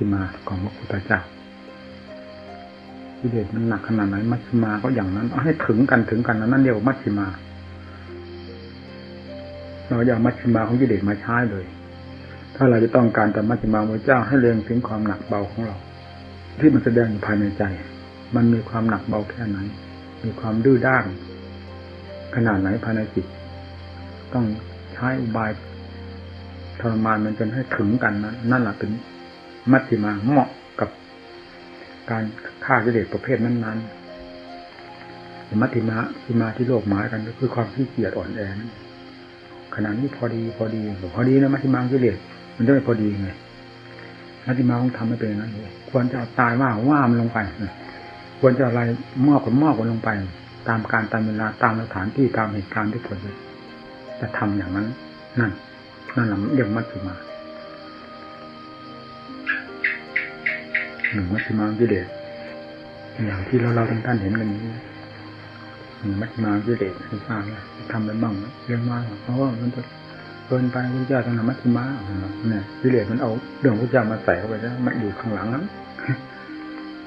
ชิมาของพระพุทธเจ้ากิเลสมันหนักขนาดไหนมัชฌิมาก็อย่างนั้นเอาให้ถึงกันถึงกันนั่นเรียกว่ามัชฌิมา เราอย่ามัชฌิมาของกิเลสมาใช้เลย ถ้าเราจะต้องการแต่มัชฌิมาพระเจ้าให้เรียงถึงความหนักเบาของเรา ที่มันแสดงอยู่ภายในใจ มันมีความหนักเบาแค่ไหน มีความดื้อด้านขนาดไหนภายในจิต ต้องใช้อุบายทรมานมันจนให้ถึงกันนั้นนั่นแหละเป็น มัชฌิมาเหมาะกับการฆ่ากิเลสประเภทนั้นๆมัชฌิมาชิมาที่โลกหมายกันก็คือความขี้เกียจอ่อนแอขนาดนี้พอดีพอดีพอดีนะมัชฌิมากิเลสมันจะไม่พอดีไงมัชฌิมาต้องทำให้เป็นอย่างนั้นเลยควรจะเอาตายว่าว่ามันลงไปควรจะอะไรมอบกับมอบกันลงไป ตามการตามเวลาตามสถานที่ตามเหตุการณ์ที่ควรจะจะทำอย่างนั้น นั่นนั่นแหละเรียกมัชฌิมา หนึ่งมัชฌิมากิเลสอย่างที่เราเราท่านท่านเห็นกันนี้หนึ่งมัชฌิมากิเลสที่ทราบนี่ยทำไปบ้างเรื่องมากเพราะว่ามันจะเกินไปพระเจ้าทางมัชฌิมาเนี่ยกิเลสมันเอาเรื่องพระเจ้ามาใส่เข้าไปแล้วมันอยู่ข้างหลังนั้น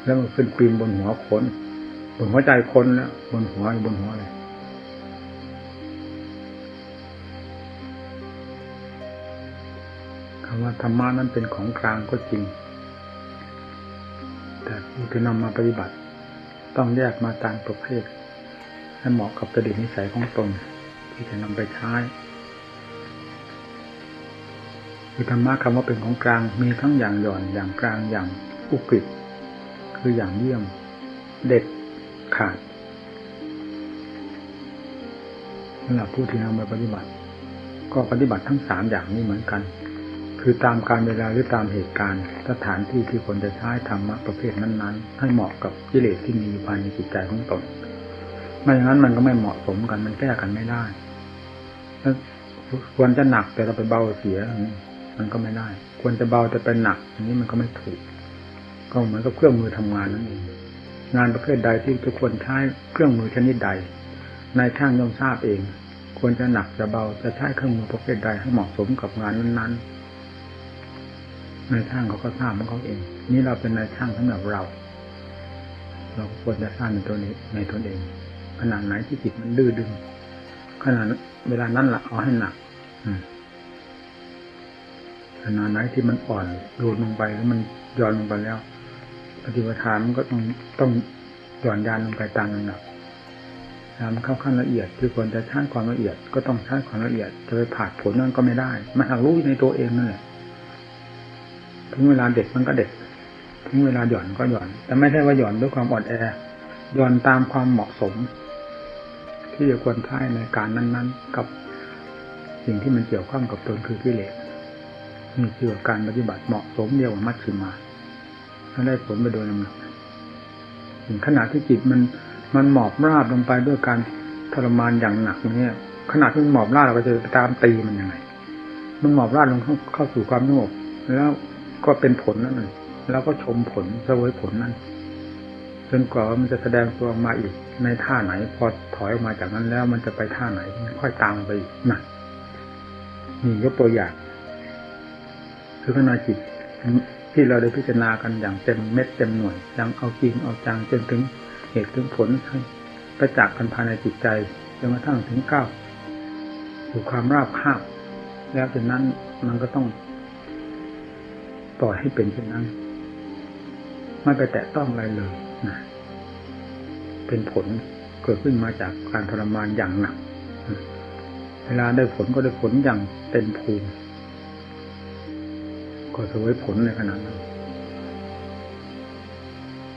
แล้วมันขึ้นปีนบนหัวคนบนหัวใจคนแล้วบนหัวบนหัวเลยคำว่าธรรมะนั้นเป็นของกลางก็จริง แต่ผู้ที่นำมาปฏิบัติ ต้องแยกมาตามประเภทให้เหมาะกับประดิษนิสัยของตนที่จะนำไปใช้คือธรรมะคำว่าเป็นของกลางมีทั้งอย่างหย่อนอย่างกลางอย่างอุกฤษคืออย่างเยี่ยม เด็ดขาดสำหรับผู้ที่นำมาปฏิบัติ ก็ปฏิบัติทั้งสามอย่างนี้เหมือนกัน คือตามการเวลาหรือตามเหตุการณ์ สถานที่ที่คนจะใช้ธรรมะประเภทนั้น ๆ ให้เหมาะกับกิเลสที่มีภายในจิตใจของตนไม่อย่างนั้นมันก็ไม่เหมาะสมกันมันแก้กันไม่ได้ควรจะหนักแต่เราไปเบาเสียมันก็ไม่ได้ ควรจะเบาแต่เป็นหนักอันนี้มันก็ไม่ถูก ก็เหมือนกับเครื่องมือทำงานนั่นเองงานประเภทใดที่ทุกคนใช้เครื่องมือชนิดใดนายช่างย่อมทราบเอง ควรจะหนักจะเบาจะใช้เครื่องมือประเภทใดให้เหมาะสมกับงานนั้นๆ นายช่างเขาก็ทราบของเขาเอง นี่เราเป็นนายช่างสำหรับเรา เราควรจะสร้างในตัวนี้ในตนเอง ขนาดไหนที่จิตมันดื้อดึงขนาดเวลานั้นละเอาให้หนักขนาดไหนที่มันอ่อนโยนลงไปแล้วมันย้อนลงไปแล้วปฏิปทานมันก็ต้องต้องหย่อนยานลงไปตามลำดับตามเข้าขั้นละเอียดคือควรจะใช้ความละเอียด ก็ต้องใช้ความละเอียดจะไปผ่าผลนั่นก็ไม่ได้ มันหักรู้ในตัวเองนั่นแหละ ถึงเวลาเด็กมันก็เด็ก ถึงเวลาหย่อนก็หย่อน แต่ไม่ใช่ว่าหย่อนด้วยความอ่อนแอหย่อนตามความเหมาะสม ที่จะควรใช้ในการนั้น ๆ กับสิ่งที่มันเกี่ยวข้องกับตนคือกิเลสนี่คือการปฏิบัติเหมาะสมเดียวกับมัชฌิมาถ้าได้ผลไปโดยลำดับถึงขณะที่จิตมันมันหมอบราบลงไปด้วยการทรมานอย่างหนักเนี่ยขณะที่มันหมอบราบเราก็จะตามตีมันยังไง มันหมอบราบลงเข้าเข้าสู่ความสงบแล้ว ก็เป็นผลนั่นเองแล้วก็ชมผลเสวยผลนั่นจนกว่ามันจะแสดงตัวมาอีก ในท่าไหน พอถอยออกมาจากนั้นแล้วมันจะไปท่าไหน ค่อยตามไปอีกนะนี่ยกตัวอย่างคือขณะจิตที่เราได้พิจารณากันอย่างเต็มเม็ดเต็มหน่วยยังเอาจริงเอาจังจนถึงเหตุถึงผลให้ประจักษ์กันภายในจิตใจจนกระทั่งถึงก้าวสู่ความราบคาบแล้วจากนั้นมันก็ต้อง ล่อยให้เป็นเช่นนั้นไม่ไปแตะต้องอะไรเลยนะเป็นผลเกิดขึ้นมาจากการทรมานอย่างหนัก เวลาได้ผลก็ได้ผลอย่างเต็มภูมิ ก็สวยผลในขณะนั้น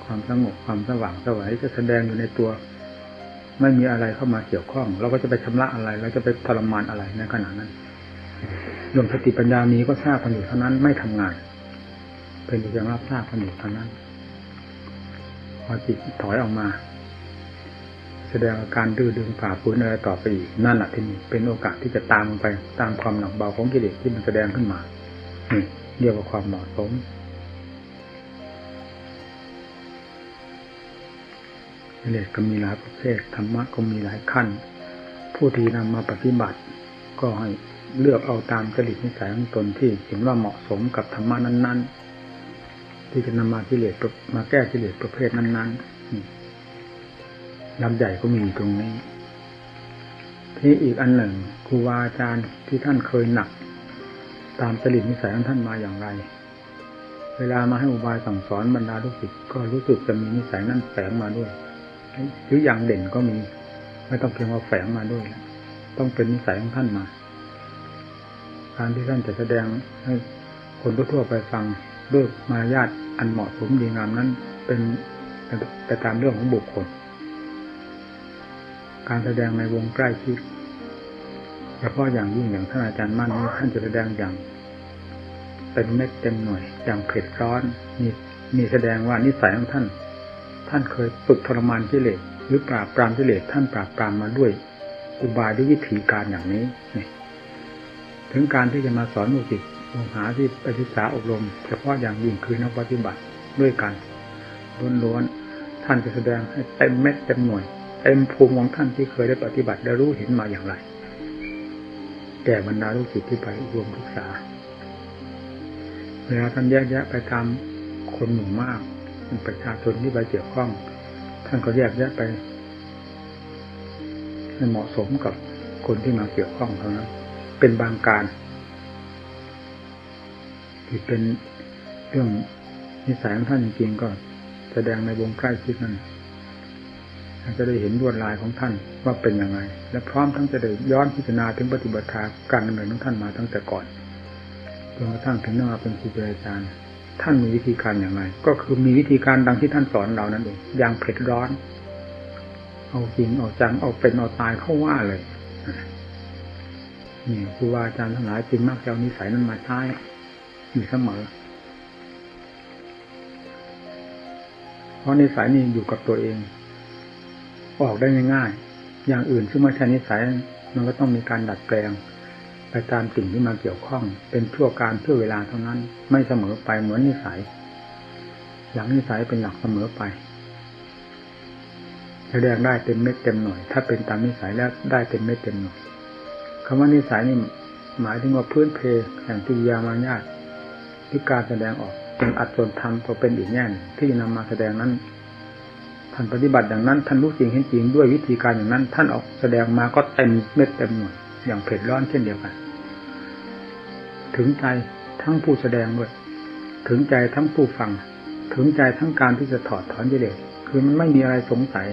ความสงบความสว่างสวัยจะแสดงอยู่ในตัว ไม่มีอะไรเข้ามาเกี่ยวข้อง เราก็จะไปชำระอะไร เราจะไปทรมานอะไรในขณะนั้นรวมสติปัญญามีก็ทราบกันอยู่เท่านั้นไม่ทำงาน เป็นเพียงรับทราบกันอยู่เท่านั้น พอจิตถอยออกมา แสดงอาการดื้อดึงฝ่าฝืนอะไรต่อไปอีกนั่นแหละที่นี่เป็นโอกาสที่จะตามไปตามความหนักเบาของกิเลสที่มันแสดงขึ้นมานี่เรียกว่าความเหมาะสมกิเลสก็มีหลายประเภทธรรมะก็มีหลายขั้น ผู้ที่นำมาปฏิบัติ ก็ให้เลือกเอาตามจริตนิสัยของตนที่เห็นว่าเหมาะสมกับธรรมะนั้น ๆ ที่จะนำมากิเลสมาแก้กิเลสประเภทนั้นๆลำใหญ่ก็มีตรงนี้ ที่อีกอันหนึ่งครูบาอาจารย์ที่ท่านเคยหนัก ตามจริตนิสัยของท่านมาอย่างไร เวลามาให้อุบายสั่งสอนบรรดาลูกศิษย์ก็รู้สึกจะมีนิสัยนั้นแฝงมาด้วยหรืออย่างเด่นก็มี ไม่ต้องเพียงว่าแฝงมาด้วย ต้องเป็นนิสัยของท่านมาการที่ท่านจะแสดงให้คนทั่วไปฟังด้วยมารยาท อันเหมาะสมดีงามนั้นเป็นไปตามเรื่องของบุคคล การแสดงในวงใกล้ชิดเฉพาะอย่างยิ่งอย่างท่านอาจารย์มั่นนี้ท่านจะแสดงอย่าง เป็นเม็ดเต็มหน่วยอย่างเผ็ดร้อนมีมีแสดงว่านิสัยของท่าน ท่านเคยฝึกทรมานกิเลสหรือปราบปรามกิเลสท่านปราบปรามมาด้วยอุบายด้วยวิธีการอย่างนี้ถึงการที่จะมาสอนลูกศิษย์ หาที่ไปศึกษาอบรม เฉพาะอย่างยิ่งคือนักปฏิบัติด้วยกันล้วนๆท่านจะแสดงให้เต็มเม็ดเต็มหน่วยเต็มภูมิของท่านที่เคยได้ปฏิบัติได้รู้เห็นมาอย่างไรแก่บรรดาลูกศิษย์ที่ไปรวมศึกษาเวลาท่านแยกแยะไปตามคนหมู่มากประชาชนที่ไปเกี่ยวข้อง ท่านก็แยกแยะไปให้เหมาะสมกับคนที่มาเกี่ยวข้องเท่านั้นเป็นบางการ ที่เป็นเรื่องนิสัยของท่านจริงๆก็แสดงในวงใกล้ชิดนั้นจะได้เห็นลวดลายของท่านว่าเป็นยังไง และพร้อมทั้งจะได้ย้อนพิจารณาถึงปฏิบัติการดำเนินของท่านมาตั้งแต่ก่อนจนกระทั่งถึงมาเป็นครูบาอาจารย์ท่านมีวิธีการอย่างไร ก็คือมีวิธีการดังที่ท่านสอนเรานั่นเองอย่างเผ็ดร้อน เอาจริงเอาจังเอาเป็นเอาตายเข้าว่าเลยนี่ครูบาอาจารย์ทั้งหลายจึงมักจะเอานิสัยนั้นมาใช้ อยู่เสมอ เพราะนิสัยนี้อยู่กับตัวเอง ออกได้ง่ายๆอย่างอื่นซึ่งไม่ใช่นิสัยมันก็ต้องมีการดัดแปลงไปตามสิ่งที่มาเกี่ยวข้อง เป็นชั่วการชั่วเวลาเท่านั้น ไม่เสมอไปเหมือนนิสัยอย่างนิสัยเป็นหลักเสมอไปแสดงได้เต็มเม็ดเต็มหน่วยถ้าเป็นตามนิสัยแล้วได้เต็มเม็ดเต็มหน่วยคำว่านิสัยนี่หมายถึงว่าพื้นเพแห่งกิริยามารยาท ที่การแสดงออกเป็นอัดส่วนธรรมก็เป็นอีกแง่ที่นำมาแสดงนั้นท่านปฏิบัติอย่างนั้นท่านรู้จริงเห็นจริงด้วยวิธีการอย่างนั้น ท่านออกแสดงมาก็เต็มเม็ดเต็มหน่วยอย่างเผ็ดร้อนเช่นเดียวกัน ถึงใจทั้งผู้แสดงด้วยถึงใจทั้งผู้ฟัง ถึงใจทั้งการที่จะถอดถอนกิเลสคือมันไม่มีอะไรสงสัย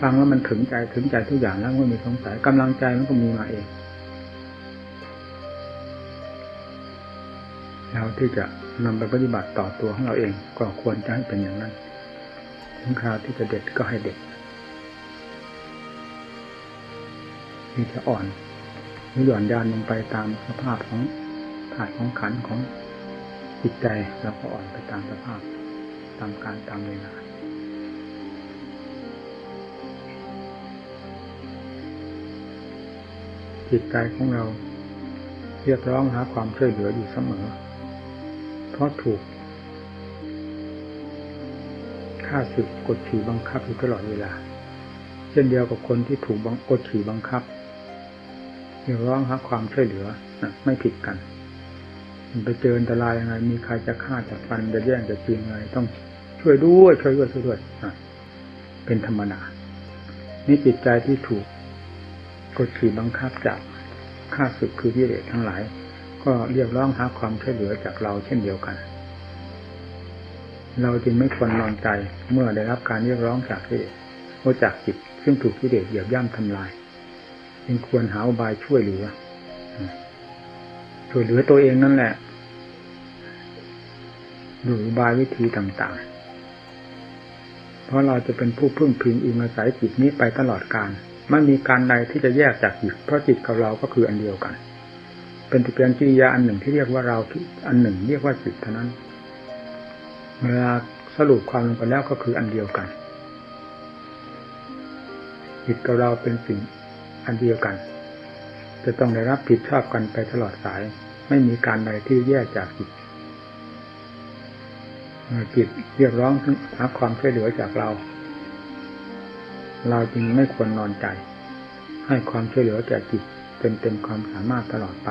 ฟังแล้วมันถึงใจถึงใจทุกอย่างแล้วไม่มีสงสัยกำลังใจมันก็มีมาเอง แล้วที่จะนำไปปฏิบัติต่อตัวของเราเองก็ควรจะให้เป็นอย่างนั้นถึงคราวที่จะเด็ดก็ให้เด็ดที่จะอ่อนหรือหย่อนยานลงไปตามสภาพของถาดของขันของจิตใจเราก็อ่อนไปตามสภาพตามการตามเวลาจิตใจของเราเรียกร้องหาความช่วยเหลืออยู่เสมอ เพราะถูกฆ่าศึกกดขี่บังคับอยู่ตลอดเวลา เช่นเดียวกับคนที่ถูกบังกดขี่บังคับเรียกร้องหาความช่วยเหลือไม่ผิดกัน มันไปเจออันตรายยังไง มีใครจะฆ่าจะฟันจะแย่งจะจีงอะไรต้องช่วยด้วยช่วยด้วยช่วยด้วยเป็นธรรมดานี่จิตใจที่ถูกกดขี่บังคับจากฆ่าศึกคือวิเลศทั้งหลาย ก็เรียกร้องหาความช่วยเหลือจากเราเช่นเดียวกัน เราจึงไม่ควรนอนใจเมื่อได้รับการเรียกร้องจากที่โอจากจิตซึ่งถูกที่เดชเหยียบย่ำทำลาย จึงควรหาอุบายช่วยเหลือช่วยเหลือตัวเองนั่นแหละดูอุบายวิธีต่างๆ เพราะเราจะเป็นผู้พึ่งพิงอิงอาศัยจิตนี้ไปตลอดการไม่มีการใดที่จะแยกจากจิตเพราะจิตกับเราก็คืออันเดียวกัน เป็นเพียงกิริยาอันหนึ่งที่เรียกว่าเราอันหนึ่ง เรียกว่าจิตเท่านั้น เวลาสรุปความลงไปแล้วก็คืออันเดียวกันจิตกับเราเป็นสิ่งอันเดียวกัน จะต้องได้รับผิดชอบกันไปตลอดสาย ไม่มีการใดที่แยกจากจิตจิตเรียกร้องหาความช่วยเหลือจากเรา เราจึงไม่ควรนอนใจ ให้ความช่วยเหลือแก่จิตเป็นเต็มความสามารถตลอดไป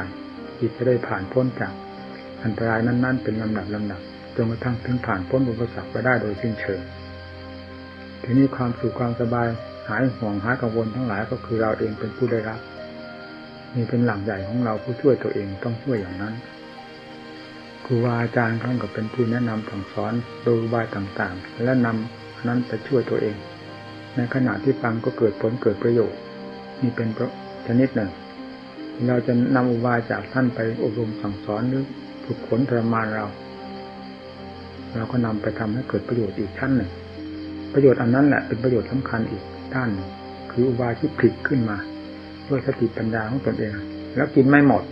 จิตจะได้ผ่านพ้นจากอันตรายนั้น ๆ เป็นลำดับลำดับจนกระทั่งถึงผ่านพ้นอุปสรรคไปได้โดยสิ้นเชิงทีนี้ความสุขความสบายหายห่วงหายกังวลทั้งหลายก็คือเราเองเป็นผู้ได้รับนี่เป็นหลักใหญ่ของเราผู้ช่วยตัวเองต้องช่วยอย่างนั้นครูบาอาจารย์ท่านก็เป็นผู้แนะนำสั่งสอนโดยอุบายต่างๆ และนำนั้นไปช่วยตัวเอง ในขณะที่ฟังก็เกิดผลเกิดประโยชน์นี่เป็นชนิดหนึ่ง เราจะนำอุบายจากท่านไปอบรมสั่งสอนหรือฝึกฝนทรมานเรา เราก็นำไปทำให้เกิดประโยชน์อีกชั้นหนึ่ง ประโยชน์อันนั้นแหละเป็นประโยชน์สำคัญอีกด้านคืออุบายที่ผลิตขึ้นมา ด้วยสติปัญญาของตนเอง แล้วกินไม่หมด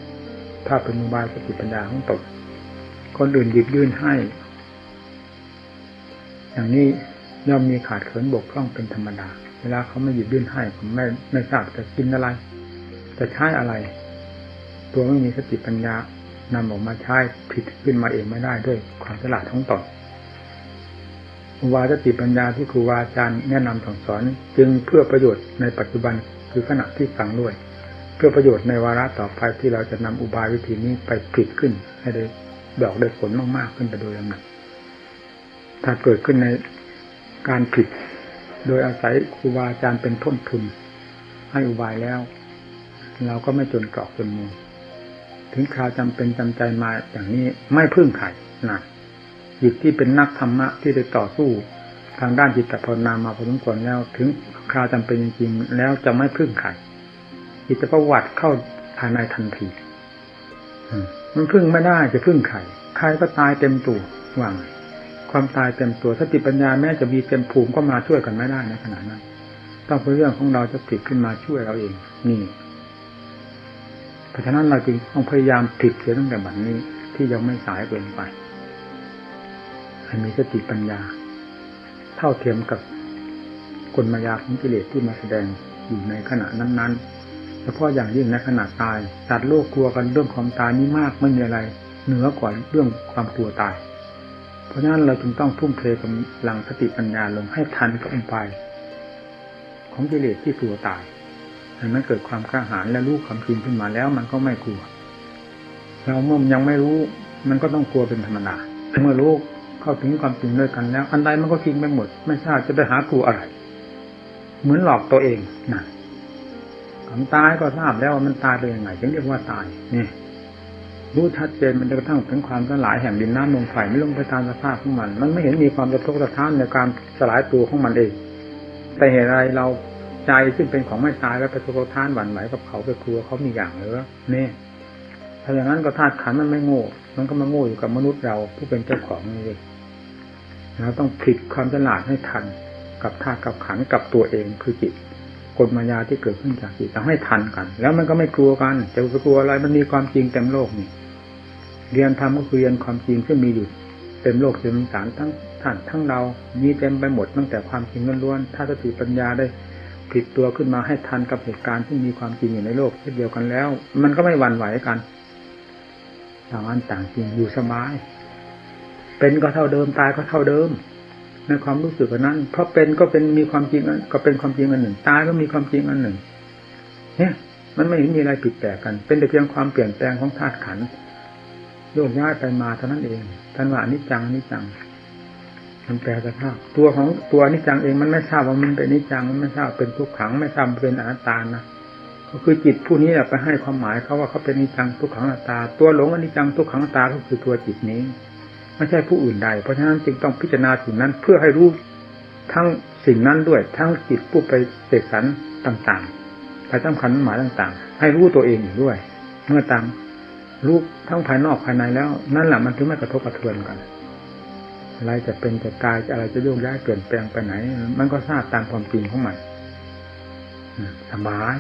ถ้าเป็นอุบายสติปัญญาของตนคนอื่นหยิบยื่นให้ อย่างนี้ย่อมมีขาดเขินบกพร่องเป็นธรรมดา เวลาเขาไม่หยิบยื่นให้ผมไม่ไม่ทราบจะกินอะไร จะใช้อะไร ตัวไม่มีสติปัญญานำออกมาใช้ผิดขึ้นมาเองไม่ได้ด้วยความฉลาดของตนอุบาสติปัญญาที่ครูบาอาจารย์แนะนำสั่งสอน จึงเพื่อประโยชน์ในปัจจุบันคือขณะที่ฟังด้วย เพื่อประโยชน์ในวาระต่อไปที่เราจะนำอุบายวิธีนี้ไปผลิตขึ้น ให้ได้ดอกได้ผลมากๆขึ้นไปโดยลำดับถ้าเกิดขึ้นในการผิดโดยอาศัยครูบาอาจารย์เป็นต้นทุน ให้อุบายแล้ว เราก็ไม่จนกรอกจนมุมถึงคราวจำเป็นจำใจมาอย่างนี้ไม่พึ่งใครนะจิตที่เป็นนักธรรมะที่ได้ต่อสู้ทางด้านจิตภาวนามาพอสมควรแล้ว ถึงคราวจำเป็นจริงๆแล้วจะไม่พึ่งใครจิตประวัติเข้าภายในทันทีมันพึ่งไม่ได้จะพึ่งใครใครก็ตายเต็มตัวว่างความตายเต็มตัวสติปัญญาแม้จะมีเต็มภูมิก็มาช่วยกันไม่ได้ในขณะนั้น ต้องเป็นเรื่องของเราจะติดขึ้นมาช่วยเราเอง นี่ เพราะฉะนั้นเราจึงต้องพยายามผิดเสียตั้งแต่บัดนนี้ที่ยังไม่สายเกินไปให้มีสติปัญญา เท่าเทียมกับกลมายาของกิเลสที่มาแสดงอยู่ในขณะนั้นๆเฉพาะอย่างยิ่งในขณะตายตัดโลกกลัวกันเรื่องความตายนี้มากไม่มีอะไร เหนือกว่าเรื่องความกลัวตาย เพราะฉะนั้นเราจึงต้องทุ่มเทกำลังสติปัญญาลงให้ทันกับอุบายของกิเลสที่กลัวตาย มันเกิดความกล้าหาญและรู้ความจริงขึ้นมาแล้ว มันก็ไม่กลัว เราเมื่อยังไม่รู้ มันก็ต้องกลัวเป็นธรรมดาเมื่อรู้เข้าถึงความจริงด้วยกันแล้ว อันใดมันก็ทิ้งไปหมด ไม่ทราบจะไปหากลัวอะไร เหมือนหลอกตัวเองนะความตายก็ทราบแล้วว่ามันตายไปยังไงจึงเรียกว่าตายนี่รู้ชัดเจนมันจะกระทั่งถึงความสลายแห่งดินน้ำลมไฟไม่ลงไปตามสภาพของมัน มันไม่เห็นมีความจะทุกข์ะท้านในการสลายตัวของมันเอง แต่เหตุไรเรา ใจซึ่งเป็นของไม่ตายแล้วไปทุกข์ท้านหวั่นไหวกับเขาไปกลัวเขามีอย่างหรือเนี่ยถ้าอย่างนั้นก็ธาตุขันมันไม่โง่ มันก็มาโง่อยู่กับมนุษย์เราผู้เป็นเจ้าของนี่เองเราต้องผิดความฉลาดให้ทันกับธาตุกับขันกับตัวเองคือจิตกฎมายาที่เกิดขึ้นจากจิตต้องให้ทันกัน แล้วมันก็ไม่กลัวกันจะกลัวอะไรมันมีความจริงเต็มโลกนี่ เรียนธรรมก็คือเรียนความจริงที่มีอยู่เต็มโลกเต็มสารทั้งท่านทั้งเรามีเต็มไปหมดตั้งแต่ความจริงล้วนๆถ้าสติปัญญาได้ ผิดตัวขึ้นมาให้ทันกับเหตุการณ์ที่มีความจริงอยู่ในโลกเช่นเดียวกันแล้ว มันก็ไม่หวั่นไหวกันต่างอันต่างจริงอยู่สบาย เป็นก็เท่าเดิมตายก็เท่าเดิม ในความรู้สึกนั้น เพราะเป็นก็เป็นมีความจริงก็เป็นความจริงอันหนึ่ง ตายก็มีความจริงอันหนึ่ง เนี่ยมันไม่เห็นมีอะไรผิดแปลกกัน เป็นแต่เพียงความเปลี่ยนแปลงของธาตุขันโยกย้ายไปมาเท่านั้นเองท่านว่านิจังนิจจัง มันแปลสภาพ ตัวของตัวนิจจังเองมันไม่ทราบว่ามันเป็นนิจจังมันไม่ทราบเป็นทุกขังไม่ทราบเป็นอนัตตานะก็คือจิตผู้นี้แหละไปให้ความหมายเขาว่าเขาเป็นนิจังทุกขังอนัตตา ตัวหลงอนิจังทุกขังอนัตตาก็คือตัวจิตนี้ไม่ใช่ผู้อื่นใด เพราะฉะนั้นจึงต้องพิจารณาสิ่งนั้นเพื่อให้รู้ทั้งสิ่งนั้นด้วย ทั้งจิตผู้ไปเสกสรรต่างๆไปสำคัญหมายต่างๆ ให้รู้ตัวเองอยู่ด้วย เมื่อตามรู้ทั้งภายนอกภายในแล้ว นั่นแหละมันถึงไม่กระทบกระเทือนกัน อะไรจะเป็นจะตายอะไรจะโยกย้ายเปลี่ยนแปลงไปไหน มันก็ทราบตามความจริงของมันสบาย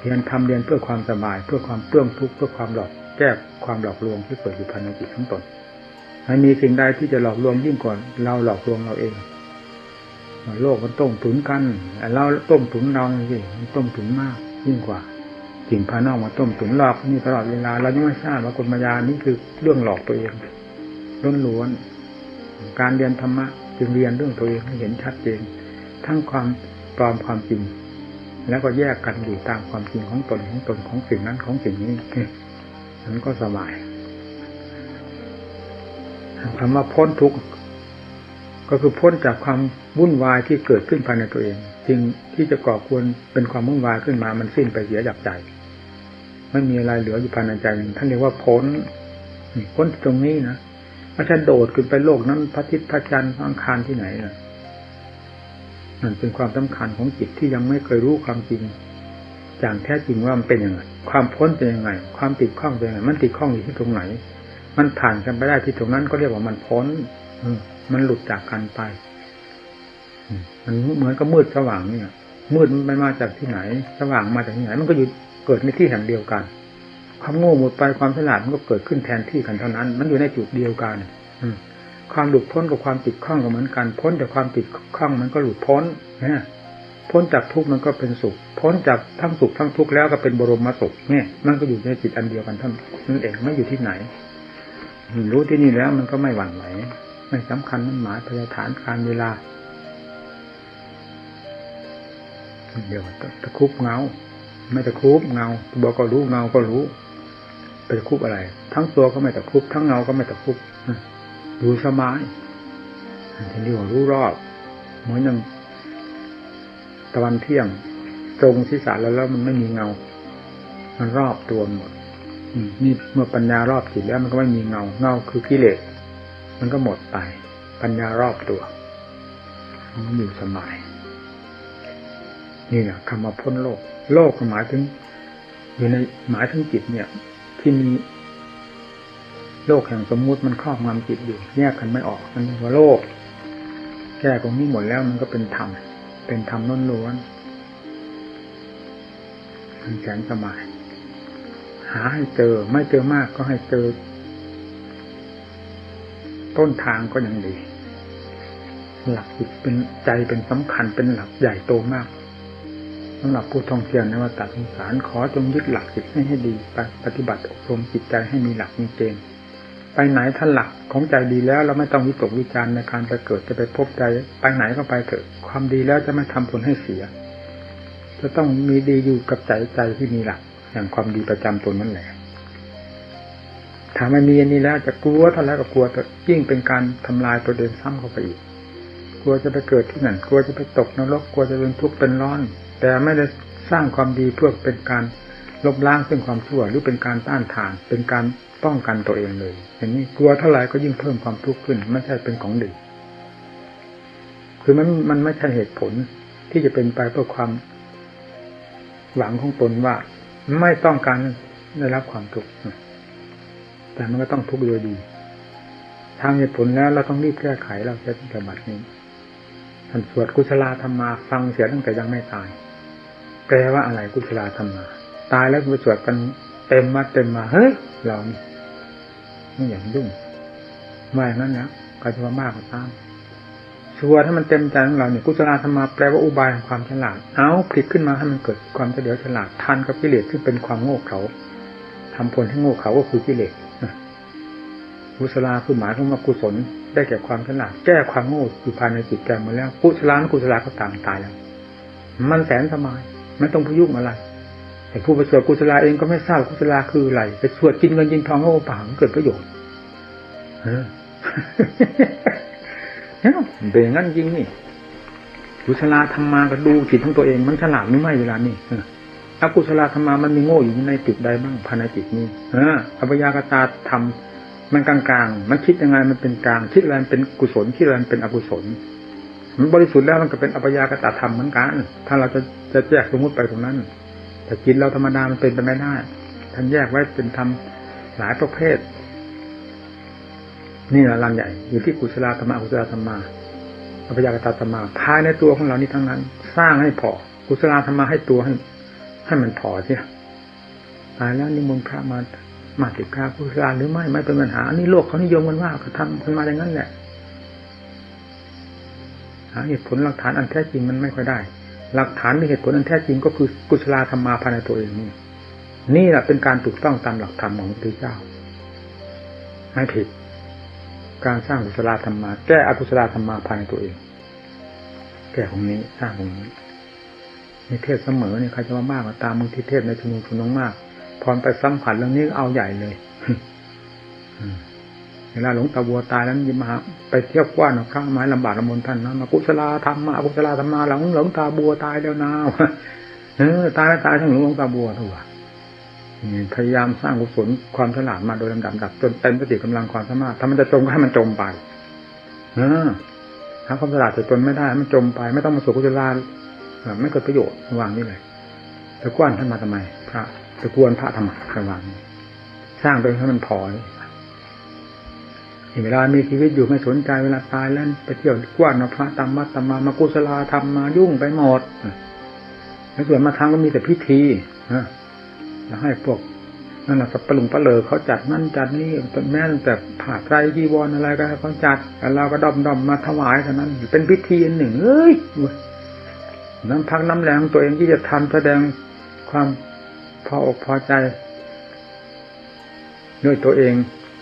เรียนทำเรียนเพื่อความสบาย เพื่อความเปลื้องทุกข์เพื่อความหลอกแก้ความหลอกลวงที่เกิดอยู่ภายในจิตทั้งตนไม่มีสิ่งใดที่จะหลอกลวงยิ่งกว่าเราหลอกลวงเราเองโลกมันต้มถุนกันเราต้มถุนเราสิมันต้มถุนมากยิ่งกว่าสิ่งภายนอกมาต้มถุนหลอกนี่ตลอดเวลาเรายังไม่ทราบว่ากฎมายานี่คือเรื่องหลอกตัวเองล้วนๆ การเรียนธรรมะจึงเรียนเรื่องตัวเองให้เห็นชัดเจน ทั้งความปลอมความจริง แล้วก็แยกกันอยู่ตามความจริงของตนของตนของสิ่งนั้นของสิ่งนี้นั้นก็สบายคำว่าพ้นทุกข์ก็คือพ้นจากความวุ่นวายที่เกิดขึ้นภายในตัวเองสิ่งที่จะก่อควรเป็นความวุ่นวายขึ้นมามันสิ้นไปเสียจากใจไม่มีอะไรเหลืออยู่ภายในใจท่านเรียกว่าพ้นพ้นตรงนี้นะ ไม่ใช่โดดขึ้นไปโลกนั้นพระทิตพระจันทร์อังคารที่ไหนนะนั่นเป็นความสำคัญของจิตที่ยังไม่เคยรู้ความจริงอย่างแท้จริงว่ามันเป็นยังไง ความพ้นเป็นยังไง ความติดข้องเป็นยังไง มันติดข้องอยู่ที่ตรงไหน มันผ่านกันไปได้ที่ตรงนั้นก็เรียกว่ามันพ้น อืมันหลุดจากกันไปมมันเหมือนกับมืดสว่างเนี่ย มืดมันมาจากที่ไหน สว่างมาจากที่ไหน มันก็อยู่เกิดในที่แห่งเดียวกัน ความโง่หมดไปความฉลาดมันก็เกิดขึ้นแทนที่กันเท่านั้น มันอยู่ในจุดเดียวกัน อืความหลุดพ้นกับความติดข้องก็เหมือนกัน พ้นจากความติดข้องมันก็หลุดพ้นนะพ้นจากทุกข์มันก็เป็นสุข พ้นจากทั้งสุขทั้งทุกข์แล้วก็เป็นบรมสุขเนี่ย มันก็อยู่ในจิตอันเดียวกันเท่านั้นเองไม่อยู่ที่ไหน รู้ที่นี่แล้วมันก็ไม่หวั่นไหวไม่สำคัญมันหมายพยาฐานการเวลา เดี๋ยวตะคุบเงา ไม่ตะคุบเงาบอกก็รู้เงาก็รู้ ไปตะคุบอะไร ทั้งตัวก็ไม่ตะคุบทั้งเงาก็ไม่ตะคุบดูสมายทีนี้ว่ารู้รอบเหมือนอย่างตะวันเที่ยง ตรงศีรษะแล้วแล้วมันไม่มีเงา มันรอบตัวหมดนี่เมื่อปัญญารอบจิตแล้วมันก็ไม่มีเงา เงาคือกิเลสมันก็หมดไป ปัญญารอบตัวมันอยู่สมัยนี่แหละคำว่าพ้นโลก โลกหมายถึง อยู่ในหมายถึงจิตเนี่ย ที่มีโลกแห่งสมมุติมันครอบงำจิตอยู่แยกกันไม่ออกมันว่าโลก แก้ตรงนี้หมดแล้วมันก็เป็นธรรมเป็นธรรมล้วนมันแสนสบาย หาให้เจอไม่เจอมากก็ให้เจอ ต้นทางก็ยังดี หลักจิตเป็นใจเป็นสำคัญเป็นหลักใหญ่โตมาก สำหรับผู้ท่องเที่ยวในวัฏสงสารขอจงยึดหลักจิตให้ให้ดีไปปฏิบัติอบรมจิตใจให้มีหลักมีเกณฑ์ไปไหนถ้านหลักของใจดีแล้วเราไม่ต้องวิตกวิจารณ์ในการไปเกิดจะไปพบใจไปไหนก็ไปเถอะความดีแล้วจะไม่ทำผลให้เสีย จะต้องมีดีอยู่กับใจใจที่มีหลัก อย่างความดีประจำตนนั่นแหละถ้าไม่มีอันนี้แล้วจะกลัวเท่าไรก็กลัวแต่ยิ่งเป็นการทำลายตัวเองซ้ำเข้าไปอีก กลัวจะไปเกิดที่นั่นกลัวจะไปตกนรกกลัวจะเป็นทุกข์เป็นร้อน แต่ไม่ได้สร้างความดีเพื่อเป็นการลบล้างซึ่งความชั่ว หรือเป็นการต้านทาน เป็นการป้องกันตัวเองเลย อย่างนี้กลัวเท่าไหร่ก็ยิ่งเพิ่มความทุกข์ขึ้น ไม่ใช่เป็นของดี คือมันมันไม่ใช่เหตุผลที่จะเป็นไปเพื่อความหวังของตนว่า ไม่ต้องการได้รับความทุกข์แต่มันก็ต้องทุกข์โดยดี ทางเหตุผลแล้วเราต้องรีบแก้ไขเราจะปฏิบัตินี้ท่านสวดกุศลธรรมาฟังเสียตั้งแต่ยังไม่ตาย แปลว่าอะไรกุศลธรรมา ตายแล้วไปสวดกันเต็มมาเต็มมา เฮ้ย เรานี่ไม่อย่างยุ่งไม่อย่างนั้นนะก็จะว่ามากกว่าตามสวดให้มันเต็มใจของเราเนี่ยกุศลธรรมาแปลว่าอุบายของความฉลาด เอาผลิตขึ้นมาให้มันเกิดความเฉลียวฉลาดทันกับกิเลสซึ่งเป็นความโง่เขาทำผลให้โง่เขาก็คือกิเลสกุศลาคือหมายถึงว่ากุศลได้แก่ความฉลาดแก้ความโง่อยู่ภายในจิตใจมาแล้วกุศลานกุศลาก็ตามตายแล้ว มันแสนสบาย ไม่ต้องพยุ่งอะไรแต่ผู้ประสวดกุศลาเองก็ไม่ทราบกุศลาคืออะไรไปสวดกินเงินกินทองก็เปล่าเกิดประโยชน์เป็นอย่างนั้นจริงนี่กุศลาธรรมาก็ดูจิตของตัวเองมันฉลาดหรือไม่เวลานี้อกุศลธรรมามันมีโง่อยู่ในจุดใดบ้างภายในจิตนี้เอออภยากตาธรรมมันกลางๆ มันคิดยังไงมันเป็นกลาง คิดอะไรเป็นกุศลคิดอะไรเป็นอกุศล บริสุทธิ์แล้วมันก็เป็นอัปยากตธรรมเหมือนกัน ถ้าเราจะจะแยกสมมติไปตรงนั้น แต่จิตเราธรรมดามันเป็นไปไม่ได้ท่านแยกไว้เป็นธรรมหลายประเภท นี่แหละลังใหญ่ อยู่ที่กุศลธรรมะกุศลธรรมาอัปยากตธรรมาภายในตัวของเรานี่ทั้งนั้น สร้างให้พอกุศลธรรมะให้ตัวให้ให้มันพอเสียตายแล้วนิมนต์พระมามาติดกาพุทธาหรือไม่ไม่เป็นปัญหาอันนี้โลกเขานิยมกันว่าเขาทำกันมาอย่างนั้นแหละ หาเหตุผลหลักฐานอันแท้จริงมันไม่ค่อยได้ หลักฐานในเหตุผลอันแท้จริงก็คือกุศลธรรมาภายในตัวเองนี่นี่แหละเป็นการถูกต้องตามหลักธรรมของพระพุทธเจ้าไม่ผิด การสร้างกุศลธรรมาแก้อกุศลธรรมาภายในตัวเอง แก้ของนี้สร้างของนี้ในเทศเสมอเนี่ยใครจะว่ามากตามมือที่เทศในชุมนุมชุมนุมมาก พรไปสัมผัสเรื่องนี้เอาใหญ่เลย เวลาหลงตาบัวตายนั้นยิมาไปเที่ยวกว้านเอาพระไม้ลำบากลำบนท่านนะมากุศลาธรรมมาอกุศลาธรรมมาหลงหลงตาบัวตายแล้วนะเออตายแล้วตายทั้งหลวงตาบัวทั้งว่าพยายามสร้างกุศลความฉลาดมาโดยลำดับดับจนเต็มสติกำลังความสามารถถ้ามันจะจมก็ให้มันจมไปเออหาความฉลาดจะจนไม่ได้มันจมไป ไม่ต้องมาสู่กุศลาไม่เกิดประโยชน์วางนี่เลยตะกวนท่านมาทำไมพระตะกวนพระทำไมระวางนี่สร้างไปให้มันพอ เลยเวลามีชีวิตอยู่ไม่สนใจเวลาตายแล้วไปเที่ยวกว้านเอาพระตามมัดตามมามากุศลาทำมายุ่งไปหมดแล้วส่วนมาทางก็มีแต่พิธีนะแล้วให้พวกนั่นแหละสับปะลุงปะเลอเขาจัดนั่นจัดนี่แม้แต่ผ่าไตรจีวรอะไรก็ให้เขาจัดแต่เราก็ดอมดอมมาถวายเท่านั้น เป็นพิธีอันหนึ่งเอ้ยน้ำพักน้ำแรงตัวเองที่จะทำแสดงความพออกพอใจด้วยตัวเอง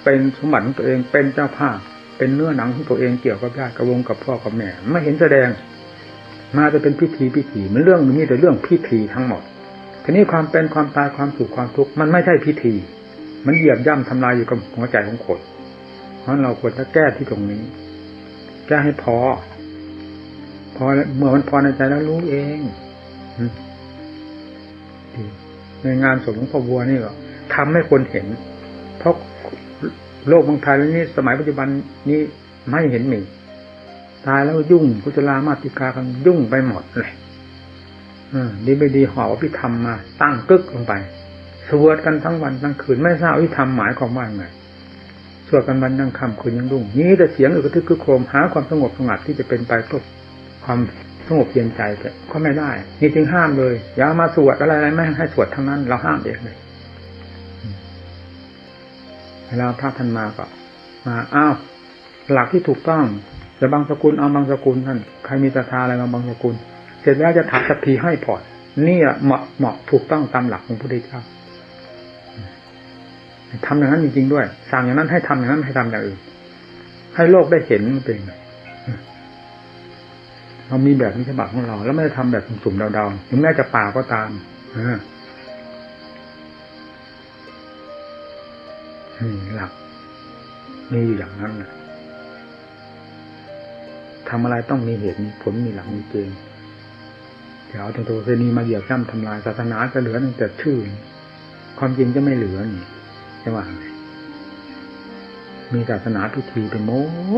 เป็นสมบัติของตัวเองเป็นเจ้าภาพเป็นเนื้อหนังของตัวเองเกี่ยวกับญาติกับวงกับพ่อกับแม่ไม่เห็นแสดง มาจะเป็นพิธีพิธีมันเรื่องนี้แต่เรื่องพิธีทั้งหมดทีนี้ความเป็นความตายความสุขความทุกข์มันไม่ใช่พิธี มันเหยียบย่ำทำลายอยู่กับหัวใจของคนเพราะเราควรจะแก้ที่ตรงนี้แก้ให้พอ พอเมื่อมันพอในใจแล้วรู้เองในงานศพของพ่อบัวนี่ก็ทำให้คนเห็นเพราะ โลกบางไทยนี้ สมัยปัจจุบันนี้ไม่เห็นมีตายแล้วยุ่งกุศลามาติกากันยุ่งไปหมดเลยดีไม่ดีหอบพิธรรมมา ตั้งกึกลงไปสวดกันทั้งวันทั้งคืน ไม่ทราบวิธรรมหมายความว่าไงสวดกันวันยังค่ำคืนยังรุ่ง นี้แต่เสียงอึกทึกคึกโครมหาความสงบสงัดที่จะเป็นไปเพื่อความสงบเย็นใจแต่ก็ไม่ได้ นี่จึงห้ามเลยอย่ามาสวดอะไรอะไรไม่ให้สวดทั้งนั้น เราห้ามเองเลย เวลาพระท่านมาก็มาอ้าวหลักที่ถูกต้องจะบางสกุลเอาบางสกุลท่านใครมีศรัทธาอะไรมาบางสกุล เสร็จแล้วจะถามสักทีให้ผ่อนนี่แหละเหมาะเหมาะถูกต้องตามหลักของพระพุทธเจ้าทำอย่างนั้นจริงๆด้วย สั่งอย่างนั้นให้ทำอย่างนั้นให้ทำอย่างอื่น ให้โลกได้เห็นเป็นเรามีแบบนี้ฉบับของเรา แล้วไม่ได้ทำแบบสุ่มๆเดาๆถึงแม้จะป่าก็ตาม หลักมีอยู่อย่างนั้นนะทำอะไรต้องมีเหตุมีผลมีหลักมีเกณฑ์เดี๋ยวตัวเซนีมาเหยียบย่ำทำลายศาสนาจะเหลือแต่ชื่อ ความจริงจะไม่เหลือนี่จะว่าไงมีศาสนาพิธีเป็นโม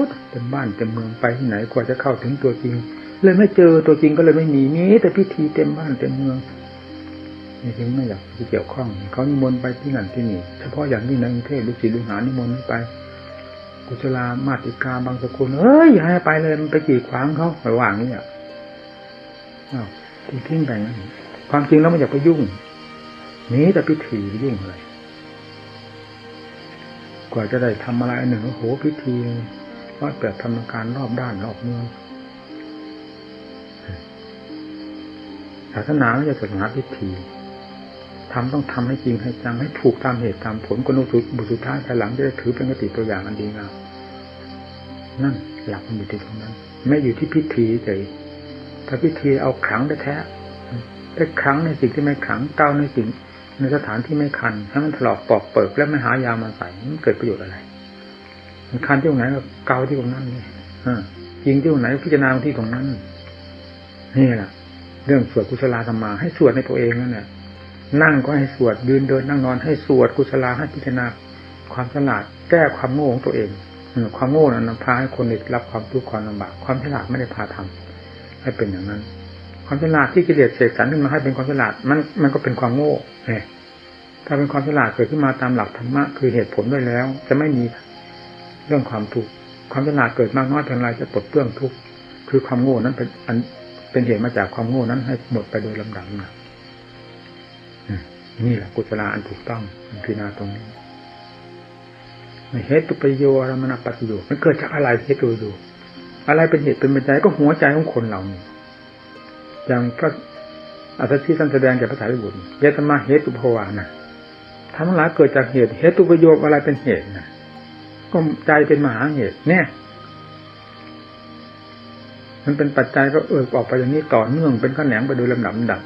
ดเต็มบ้านเต็มเมืองไปที่ไหนกว่าจะเข้าถึงตัวจริง เลยไม่เจอตัวจริงก็เลยไม่มีมีแต่พิธีเต็มบ้านเต็มเมือง นี่ถึงไม่อยากจะเกี่ยวข้องเขานิมนต์ไปที่นั่นที่นี่เฉพาะอย่างยิ่งในกรุงเทพลูกศิษย์ลูกหานิมนต์ไป กุศลามาติกาบางสกุลเอ้ยอย่าให้ไปเลยมันไปกีดขวางเขาระหว่างนี้อะทิ้งทิ้งไปงั้นความจริงแล้วไม่อยากไปยุ่งนี้แต่พิธียุ่งอะไรกว่าจะได้ทำอะไรหนึ่งโอ้โหพิธีว่าเกิดทำการรอบด้านรอบเมืองศาสนาไม่ใช่ศาสนาพิธี ทำต้องทำให้จริงให้จังให้ถูกตามเหตุตามผลกนุสุบุสุท้ายภายหลังจะได้ถือเป็นกติตัวอย่างอันดีงามนั่นหลักมันอยู่ที่ตรงนั้น ไม่อยู่ที่พิธีเฉยถ้าพิธีเอาขังได้แท้ได้ครั้งในสิ่งที่ไม่ขังเก้าในสิ่งในสถานที่ไม่คันให้มันถลอกปอกเปิดแล้วไม่หายามาใส่มันเกิดประโยชน์อะไรมันคันที่ตรงไหนก็เกาที่ตรงนั้นนี่จริงที่ตรงไหนพิจารณาที่ตรงนั้นนี่แหละเรื่องสวดกุศลธรรมาให้สวดในตัวเองนั่นแหละ นั่งก็ให้สวดยืนเดินนั่งนอนให้สวดกุศลาให้พิจารณาความฉลาดแก้ความโง่ของตัวเองความโง่นั้นพาให้คนได้รับความทุกข์ความลำบากความฉลาดไม่ได้พาทำให้เป็นอย่างนั้น ความฉลาดที่กิเลสเสกสรรขึ้นมาให้เป็นความฉลาดมันมันก็เป็นความโง่เนี่ยถ้าเป็นความฉลาดเกิดขึ้นมาตามหลักธรรมะคือเหตุผลด้วยแล้ว จะไม่มีเรื่องความทุกข์ความฉลาดเกิดมากน้อยเพียงไรจะปลดเปลื้องทุกข์คือความโง่นั้นเป็นอันเป็นเหตุมาจากความโง่นั้นให้หมดไปโดยลำดับนะ นี่แหละกุศลาอันถูกต้องพิจารณาตรงนี้เหตุประโยชน์มนปฏิโยชน์มันเกิดจากอะไรเหตุประโยชน์อะไรเป็นเหตุเป็นปัจจัยก็หัวใจของคนเรานี่อย่างพระอัตถิท่านแสดงแก่พระสารีบุตรเยตมาเหตุภาวานะทั้งหลายเกิดจากเหตุเหตุประโยชน์อะไรเป็นเหตุนะก็ใจเป็นมหาเหตุ เนี่ยมันเป็นปัจจัยก็เอิบออกไปอย่างนี้ต่อเนื่องเป็นขั้นแหนงไปโดยลำดับลำดับ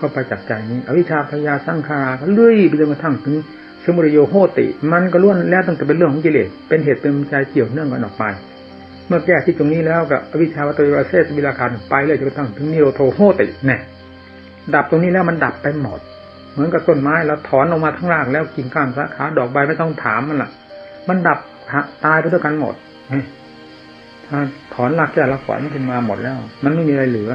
ก็ไปจับใจนี้ อวิชชาพยาสร้างคาราก็เลื่อยไปจนกระทั่งถึงสมุทโยโหติ มันก็ล้วนแล้วตั้งแต่เป็นเรื่องของกิเลสเป็นเหตุเป็นปัจจัยเกี่ยวเนื่องกันออกไป เมื่อแก้ที่ตรงนี้แล้วกับอวิชชาวัตวิวาเสสวิราคารไปเลยจนกระทั่งถึงนิโรโทโหติเนี่ยดับตรงนี้แล้วมันดับไปหมด เหมือนกับต้นไม้เราถอนออกมาทั้งรากแล้วกิ่งก้านสาขาดอกใบไม่ต้องถามมันละมันดับตายไปด้วยกันหมดถ้าถอนรากแก่รากฝอยมันขึ้นมาหมดแล้ว มันไม่มีอะไรเหลือ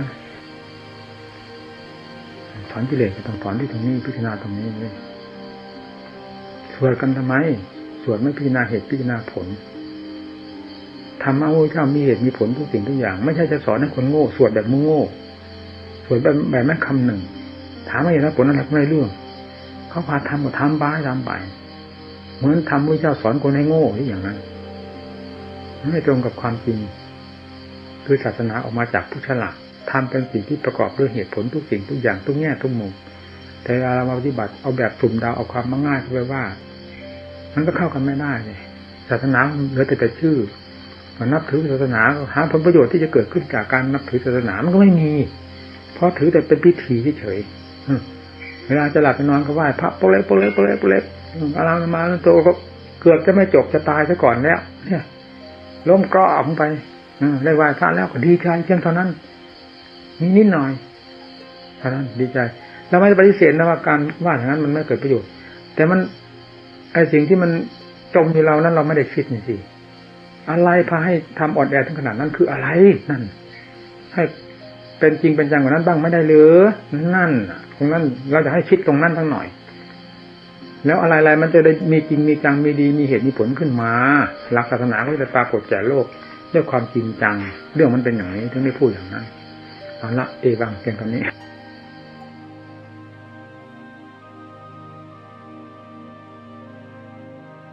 อนกิเลสก็ต้องถอนที่ตรงนี้พิจารณาตรงนี้เลยสวดกันทำไมสวดไม่พิจารณาเหตุพิจารณาผลธรรมะพระเจ้ามีเหตุมีผลทุกสิ่งทุกอย่าง ไม่ใช่จะสอนให้คนโง่สวดแบบมึงโง่สวดแบบแบบแม่คำหนึ่ง ถามไม่เห็นแล้วผลอะไรไม่เรื่องเขาพาทำก็ทำบ้าทำไปเหมือนทำพระเจ้าสอนคนให้โง่ที่อย่างนั้นไม่ตรงกับความจริงคือศาสนาออกมาจากผู้ฉลาด ทำเป็นสิ่งที่ประกอบด้วยเหตุผลทุกสิ่งทุกอย่างทุกแง่ทุกมุมแต่เวลาเราปฏิบัติเอาแบบสุ่มดาวเอาความง่ายเข้าไปว่า มันก็เข้ากันไม่ได้เลยศาสนาเหลือแต่แต่ชื่อมันนับถือศาสนาหาผลประโยชน์ที่จะเกิดขึ้นจากการนับถือศาสนามันก็ไม่มี เพราะถือแต่เป็นพิธีเฉยเวลาจะหลับจะนอนก็ไหว้พระโปเล็กโปเล็กโปเล็กโปเล็กอารามาโตก็เกือบจะไม่จบจะตายซะก่อนแล้ว เนี่ยล้มกรอบไปได้ไหว้พระแล้วก็ดีใจเพียงเท่านั้น นิดหน่อยเท่านั้นดีใจเราไม่ปฏิเสธนะว่าการว่าอย่างนั้นมันไม่เกิดประโยชน์ แต่มันไอสิ่งที่มันจมอยู่เรานั้นเราไม่ได้คิดนี่สิอะไรพาให้ทำอ่อนแอถึงขนาดนั้นคืออะไรนั่น ให้เป็นจริงเป็นจังกว่านั้นบ้างไม่ได้หรือนั่นตรงนั้นเราจะให้คิดตรงนั้นทั้งหน่อย แล้วอะไรๆมันจะได้มีจริงมีจังมีดีมีเหตุมีผลขึ้นมาหลักศาสนาก็จะปรากฏแก่โลกด้วยความจริงจัง เรื่องมันเป็นอย่างนี้ถึงได้พูดอย่างนั้น เอาละเอวังเพียงคำนี้